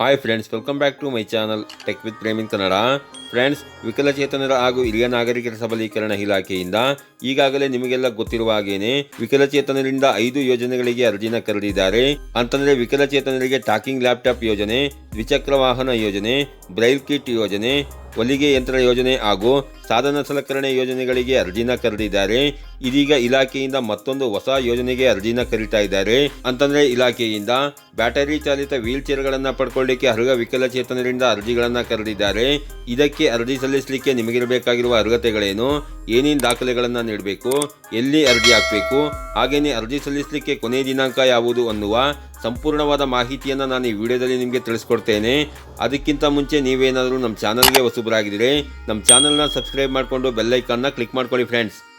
hi friends welcome back to my channel tech with ಪ್ರೇಮಿನ್ Kannada friends, ವಿಕಲಚೇತನರ ಹಾಗೂ ಹಿರಿಯ ನಾಗರಿಕರ ಸಬಲೀಕರಣ ಇಲಾಖೆಯಿಂದ ಈಗಾಗಲೇ ನಿಮಗೆಲ್ಲ ಗೊತ್ತಿರುವ ಹಾಗೇನೆ ವಿಕಲಚೇತನರಿಂದ ಐದು ಯೋಜನೆಗಳಿಗೆ ಅರ್ಜಿನ ಕರೆದಿದ್ದಾರೆ ಅಂತಂದ್ರೆ ವಿಕಲಚೇತನರಿಗೆ ಟಾಕಿಂಗ್ ಲ್ಯಾಪ್ಟಾಪ್ ಯೋಜನೆ, ದ್ವಿಚಕ್ರ ವಾಹನ ಯೋಜನೆ, ಬ್ರೈಲ್ ಕಿಟ್ ಯೋಜನೆ, ಹೊಲಿಗೆ ಯಂತ್ರ ಯೋಜನೆ ಹಾಗೂ ಸಾಧನ ಸಲಕರಣೆ ಯೋಜನೆಗಳಿಗೆ ಅರ್ಜಿನ ಕರೆದಿದ್ದಾರೆ ಇದೀಗ ಇಲಾಖೆಯಿಂದ ಮತ್ತೊಂದು ಹೊಸ ಯೋಜನೆಗೆ ಅರ್ಜಿನ ಕರೀತಾ ಇದ್ದಾರೆ. ಅಂತಂದ್ರೆ ಇಲಾಖೆಯಿಂದ ಬ್ಯಾಟರಿ ಚಾಲಿತ ವೀಲ್ ಚೇರ್ಗಳನ್ನ ಪಡ್ಕೊಳ್ಳಿಕ್ಕೆ ಅರ್ಹ ವಿಕಲಚೇತನರಿಂದ ಅರ್ಜಿಗಳನ್ನ ಕರೆದಿದ್ದಾರೆ ಇದಕ್ಕೆ ಅರ್ಜಿ ಸಲ್ಲಿಸಲಿಕ್ಕೆ ನಿಮಗಿರಬೇಕಾಗಿರುವ ಅರ್ಹತೆಗಳೇನು? ಏನೇನು ದಾಖಲೆಗಳನ್ನು ನೀಡಬೇಕು? ಎಲ್ಲಿ ಅರ್ಜಿ ಹಾಕಬೇಕು? ಹಾಗೆಯೇ ಅರ್ಜಿ ಸಲ್ಲಿಸಲಿಕ್ಕೆ ಕೊನೆಯ ದಿನಾಂಕ ಯಾವುದು ಅನ್ನುವ ಸಂಪೂರ್ಣವಾದ ಮಾಹಿತಿಯನ್ನು ನಾನು ಈ ವಿಡಿಯೋದಲ್ಲಿ ನಿಮಗೆ ತಿಳಿಸ್ಕೊಡ್ತೇನೆ. ಅದಕ್ಕಿಂತ ಮುಂಚೆ ನೀವೇನಾದರೂ ನಮ್ಮ ಚಾನಲ್ಗೆ ಹೊಸಬರಾಗಿದ್ದರೆ, ನಮ್ಮ ಚಾನಲ್ನ ಸಬ್ಸ್ಕ್ರೈಬ್ ಮಾಡಿಕೊಂಡು ಬೆಲ್ಲೈಕನ್ನ ಕ್ಲಿಕ್ ಮಾಡ್ಕೊಳ್ಳಿ ಫ್ರೆಂಡ್ಸ್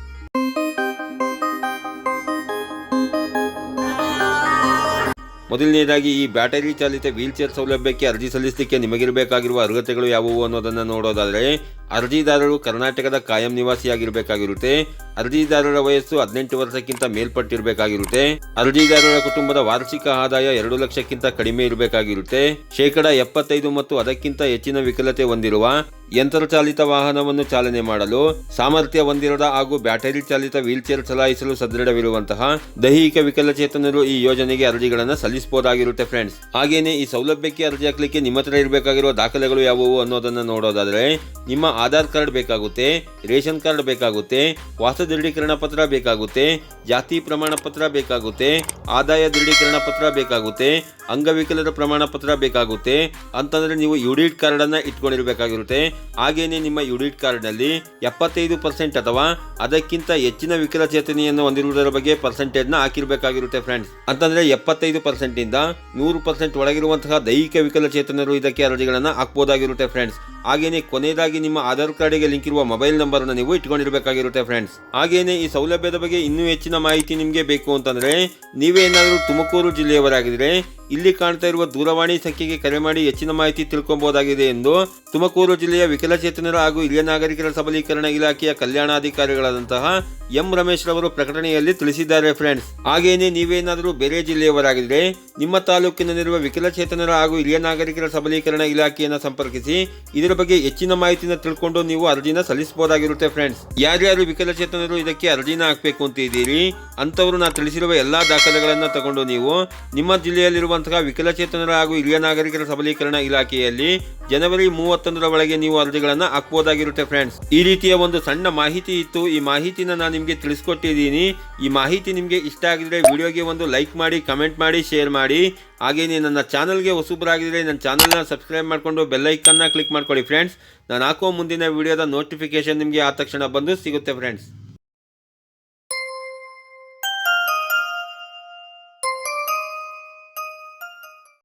ಮೊದಲನೇದಾಗಿ ಈ ಬ್ಯಾಟರಿ ಚಾಲಿತ ವೀಲ್ ಚೇರ್ ಸೌಲಭ್ಯಕ್ಕೆ ಅರ್ಜಿ ಸಲ್ಲಿಸಲಿಕ್ಕೆ ನಿಮಗಿರಬೇಕಾಗಿರುವ ಅರ್ಹತೆಗಳು ಯಾವುವು ಅನ್ನೋದನ್ನು ನೋಡೋದಾದರೆ ಅರ್ಜಿದಾರರು ಕರ್ನಾಟಕದ ಕಾಯಂ ನಿವಾಸಿಯಾಗಿರಬೇಕಾಗಿರುತ್ತೆ. ಅರ್ಜಿದಾರರ ವಯಸ್ಸು ಹದಿನೆಂಟು ವರ್ಷಕ್ಕಿಂತ ಮೇಲ್ಪಟ್ಟಿರಬೇಕಾಗಿರುತ್ತೆ. ಅರ್ಜಿದಾರರ ಕುಟುಂಬದ ವಾರ್ಷಿಕ ಆದಾಯ ಎರಡು ಲಕ್ಷಕ್ಕಿಂತ ಕಡಿಮೆ ಇರಬೇಕಾಗಿರುತ್ತೆ. ಶೇಕಡಾ ಎಪ್ಪತ್ತೈದು ಮತ್ತು ಅದಕ್ಕಿಂತ ಹೆಚ್ಚಿನ ವಿಕಲತೆ ಹೊಂದಿರುವ ಯಂತ್ರಚಾಲಿತ ವಾಹನವನ್ನು ಚಾಲನೆ ಮಾಡಲು, ಸಾಮರ್ಥ್ಯ ಹೊಂದಿರದ ಹಾಗೂ ಬ್ಯಾಟರಿ ಚಾಲಿತ ವೀಲ್ಚೇರ್ ಚಲಾಯಿಸಲು ಸದೃಢವಿರುವಂತಹ ದೈಹಿಕ ವಿಕಲಚೇತನರು ಈ ಯೋಜನೆಗೆ ಅರ್ಜಿಗಳನ್ನು ಸಲ್ಲಿಸಬಹುದಾಗಿರುತ್ತೆ ಫ್ರೆಂಡ್ಸ್ ಹಾಗೇನೆ ಈ ಸೌಲಭ್ಯಕ್ಕೆ ಅರ್ಜಿ ಹಾಕಲಿಕ್ಕೆ ನಿಮ್ಮ ಹತ್ರ ಇರಬೇಕಾಗಿರುವ ದಾಖಲೆಗಳು ಯಾವುವು ಅನ್ನೋದನ್ನು ನೋಡೋದಾದ್ರೆ, ನಿಮ್ಮ ಆಧಾರ್ ಕಾರ್ಡ್ ಬೇಕಾಗುತ್ತೆ, ರೇಷನ್ ಕಾರ್ಡ್ ಬೇಕಾಗುತ್ತೆ ವಾಸ ದೃಢೀಕರಣ ಪತ್ರ ಬೇಕಾಗುತ್ತೆ, ಜಾತಿ ಪ್ರಮಾಣ ಪತ್ರ ಬೇಕಾಗುತ್ತೆ, ಆದಾಯ ದೃಢೀಕರಣ ಪತ್ರ ಬೇಕಾಗುತ್ತೆ, ಅಂಗವಿಕಲರ ಪ್ರಮಾಣ ಪತ್ರ ಬೇಕಾಗುತ್ತೆ. ಅಂತಂದರೆ ನೀವು ಯುಡಿಟ್ ಕಾರ್ಡನ್ನು ಇಟ್ಕೊಂಡಿರಬೇಕಾಗಿರುತ್ತೆ. ಹಾಗೆಯೇ ನಿಮ್ಮ ಯುಡಿಟ್ ಕಾರ್ಡ್ನಲ್ಲಿ ಎಪ್ಪತ್ತೈದು ಪರ್ಸೆಂಟ್ ಅಥವಾ ಅದಕ್ಕಿಂತ ಹೆಚ್ಚಿನ ವಿಕಲಚೇತನೆಯನ್ನು ಹೊಂದಿರುವುದರ ಬಗ್ಗೆ ಪರ್ಸೆಂಟೇಜ್ನ ಹಾಕಿರ್ಬೇಕಾಗಿರುತ್ತೆ ಫ್ರೆಂಡ್ಸ್ ಅಂತಂದರೆ ಎಪ್ಪತ್ತೈದು ಪರ್ಸೆಂಟಿಂದ ನೂರು ಪರ್ಸೆಂಟ್ ಒಳಗಿರುವಂತಹ ದೈಹಿಕ ವಿಕಲಚೇತನರು ಇದಕ್ಕೆ ಅರ್ಜಿಗಳನ್ನು ಹಾಕ್ಬೋದಾಗಿರುತ್ತೆ ಫ್ರೆಂಡ್ಸ್ ಹಾಗೇನೆ ಕೊನೆಯದಾಗಿ ನಿಮ್ಮ ಆಧಾರ್ ಕಾರ್ಡಿಗೆ ಲಿಂಕ್ ಇರುವ ಮೊಬೈಲ್ ನಂಬರ್ ಅನ್ನು ನೀವು ಇಟ್ಕೊಂಡಿರಬೇಕಾಗಿರುತ್ತೆ ಫ್ರೆಂಡ್ಸ್. ಹಾಗೇನೆ ಈ ಸೌಲಭ್ಯದ ಬಗ್ಗೆ ಇನ್ನೂ ಹೆಚ್ಚಿನ ಮಾಹಿತಿ ನಿಮಗೆ ಬೇಕು ಅಂತಂದ್ರೆ ನೀವೇನಾದರೂ ತುಮಕೂರು ಜಿಲ್ಲೆಯವರಾಗಿದ್ರೆ, ಇಲ್ಲಿ ಕಾಣ್ತಾ ಇರುವ ದೂರವಾಣಿ ಸಂಖ್ಯೆಗೆ ಕರೆ ಮಾಡಿ ಹೆಚ್ಚಿನ ಮಾಹಿತಿ ತಿಳ್ಕೊಬಹುದಾಗಿದೆ ಎಂದು ತುಮಕೂರು ಜಿಲ್ಲೆಯ ವಿಕಲಚೇತನರ ಹಾಗೂ ಹಿರಿಯ ನಾಗರಿಕರ ಸಬಲೀಕರಣ ಇಲಾಖೆಯ ಕಲ್ಯಾಣಾಧಿಕಾರಿಗಳಾದಂತಹ ಎಂ ರಮೇಶ್ ರವರು ಪ್ರಕಟಣೆಯಲ್ಲಿ ತಿಳಿಸಿದ್ದಾರೆ ಫ್ರೆಂಡ್ಸ್. ಹಾಗೇನೆ ನೀವೇನಾದರೂ ಬೇರೆ ಜಿಲ್ಲೆಯವರಾಗಿದ್ರೆ, ನಿಮ್ಮ ತಾಲೂಕಿನಲ್ಲಿರುವ ವಿಕಲಚೇತನರ ಹಾಗೂ ಹಿರಿಯ ನಾಗರಿಕರ ಸಬಲೀಕರಣ ಇಲಾಖೆಯನ್ನು ಸಂಪರ್ಕಿಸಿ, ಇದರ ಬಗ್ಗೆ ಹೆಚ್ಚಿನ ಮಾಹಿತಿನ ತಿಳ್ಕೊಂಡು ನೀವು ಅರ್ಜಿನ ಸಲ್ಲಿಸಬಹುದಾಗಿರುತ್ತೆ ಫ್ರೆಂಡ್ಸ್ ಯಾರ್ಯಾರು ವಿಕಲಚೇತನರು ಇದಕ್ಕೆ ಅರ್ಜಿನ ಹಾಕಬೇಕು ಅಂತ ಇದ್ದೀರಿ ಅಂತವರು ನಾ ತಿಳಿಸಿರುವ ಎಲ್ಲಾ ದಾಖಲೆಗಳನ್ನ ತಗೊಂಡು ನೀವು ನಿಮ್ಮ ಜಿಲ್ಲೆಯಲ್ಲಿರುವಂತಹ ವಿಕಲಚೇತನರ ಹಾಗೂ ಹಿರಿಯ ನಾಗರಿಕರ ಸಬಲೀಕರಣ ಇಲಾಖೆಯಲ್ಲಿ ಜನವರಿ ಮೂವತ್ತೊಂದರ ಒಳಗೆ ನೀವು ಅರ್ಜಿಗಳನ್ನ ಹಾಕಬಹುದಾಗಿರುತ್ತೆ ಫ್ರೆಂಡ್ಸ್ ಈ ರೀತಿಯ ಒಂದು ಸಣ್ಣ ಮಾಹಿತಿ ಇತ್ತು. ಈ ಮಾಹಿತಿನ ನಾನು ನಿಮಗೆ ತಿಳಿಸ್ಕೊಟ್ಟಿದ್ದೀನಿ. ಈ ಮಾಹಿತಿ ನಿಮಗೆ ಇಷ್ಟ ಆಗಿದ್ರೆ ವಿಡಿಯೋಗೆ ಒಂದು ಲೈಕ್ ಮಾಡಿ ಕಮೆಂಟ್ ಮಾಡಿ ಶೇರ್ ಮಾಡಿ. ಹಾಗೆಯೇ ನನ್ನ ಚಾನಲ್ಗೆ ಹೊಸಬರಾಗಿದ್ರೆ ನನ್ನ ಚಾನಲ್ನ ಸಬ್ಸ್ಕ್ರೈಬ್ ಮಾಡಿಕೊಂಡು ಬೆಲ್ಲೈಕನ್ನ ಕ್ಲಿಕ್ ಮಾಡ್ಕೊಳ್ಳಿ ಫ್ರೆಂಡ್ಸ್. ನಾನು ಹಾಕೋ ಮುಂದಿನ ವಿಡಿಯೋದ ನೋಟಿಫಿಕೇಷನ್ ನಿಮಗೆ ಆ ತಕ್ಷಣ ಬಂದು ಸಿಗುತ್ತೆ ಫ್ರೆಂಡ್ಸ್.